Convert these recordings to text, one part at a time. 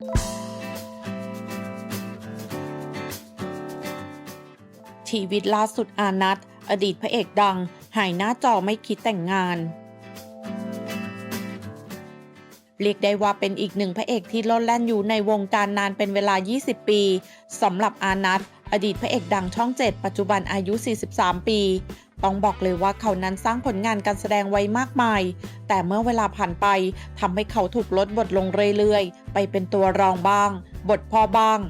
ชีวิตล่าสุดอานัทอดีตพระเอกดัง หายหน้าจอไม่คิดแต่งงาน เรียกได้ว่าเป็นอีกหนึ่งพระเอกที่โลดแล่นอยู่ในวงการนานเป็นเวลา 20 ปีสำหรับอานัทอดีตพระเอกดังช่อง 7 ปัจจุบันอายุ 43 ปี ต้องบอกเลยว่าเขานั้นสร้างผลงานการแสดงไว้มากมาย แต่เมื่อเวลาผ่านไปทำให้เขาถูกลดบทลงเรื่อยๆ ไปเป็นตัวรองบ้าง บทพ่อบ้าง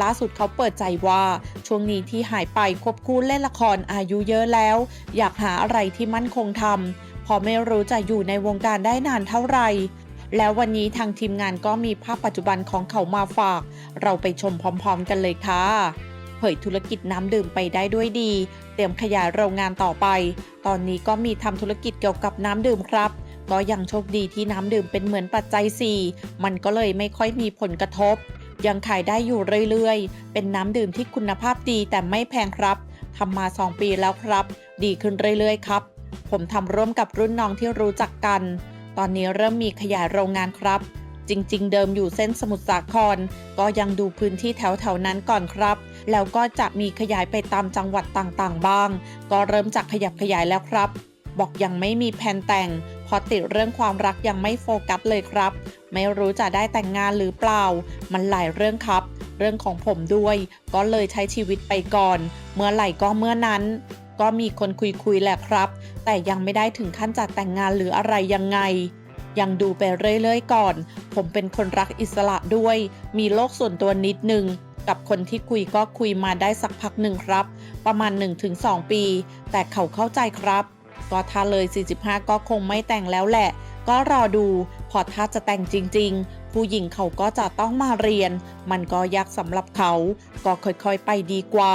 ล่าสุดเขาเปิดใจว่า ช่วงนี้ที่หายไปควบคู่เล่นละครอายุเยอะแล้ว อยากหาอะไรที่มั่นคงทำเพอไม่รู้จะอยู่ในวงการได้นานเท่าไหร่แล้ววันนี้ทางทีมงานก็มีภาพปัจจุบันของเขามาฝาก เราไปชมพร้อม ๆ กันเลยค่ะ เผยธุรกิจน้ำดื่มไปได้ด้วยดี เตรียมขยายโรงงานต่อไป ตอนนี้ก็มีทำธุรกิจเกี่ยวกับน้ำดื่มครับก็ยังโชคดีที่น้ำดื่มเป็นเหมือนปัจจัย 4 มันก็เลยไม่ค่อยมีผลกระทบ ยังขายได้อยู่เรื่อยๆ เป็นน้ำดื่มที่คุณภาพดีแต่ไม่แพงครับทำมา 2 ปีแล้วครับ ดีขึ้นเรื่อยๆ ครับ ผมทำร่วมกับรุ่นน้องที่รู้จักกัน ตอนนี้เริ่มมีขยายโรงงานครับ จริง ๆ เดิมอยู่เส้นสมุทรสาคร ก็ยังดูพื้นที่แถวๆนั้นก่อนครับ แล้วก็จะมีขยายไปตามจังหวัดต่างๆ บ้าง ก็เริ่มจากขยับขยายแล้วครับ บอกยังไม่มีแผนแต่งเพราะติดเรื่องความรักยังไม่โฟกัสเลยครับ ไม่รู้จะได้แต่งงานหรือเปล่า มันหลายเรื่องครับ เรื่องของผมด้วย ก็เลยใช้ชีวิตไปก่อน เมื่อไหร่ก็เมื่อนั้น ก็มีคนคุยๆแหละครับ แต่ยังไม่ได้ถึงขั้นจัดแต่งงานหรืออะไรยังไง ยังดูไปเรื่อยๆก่อน ผมเป็นคนรักอิสระด้วย มีโลกส่วนตัวนิดนึง กับคนที่คุยก็คุยมาได้สักพักหนึ่งครับ ประมาณ 1-2 ปี แต่เขาเข้าใจครับ ก็ถ้าเลย 45 ก็คงไม่แต่งแล้วแหละ ก็รอดู พอถ้าจะแต่งจริง ๆ ผู้หญิงเขาก็จะต้องมาเรียน มันก็ยากสำหรับเขา ก็ค่อยๆไปดีกว่า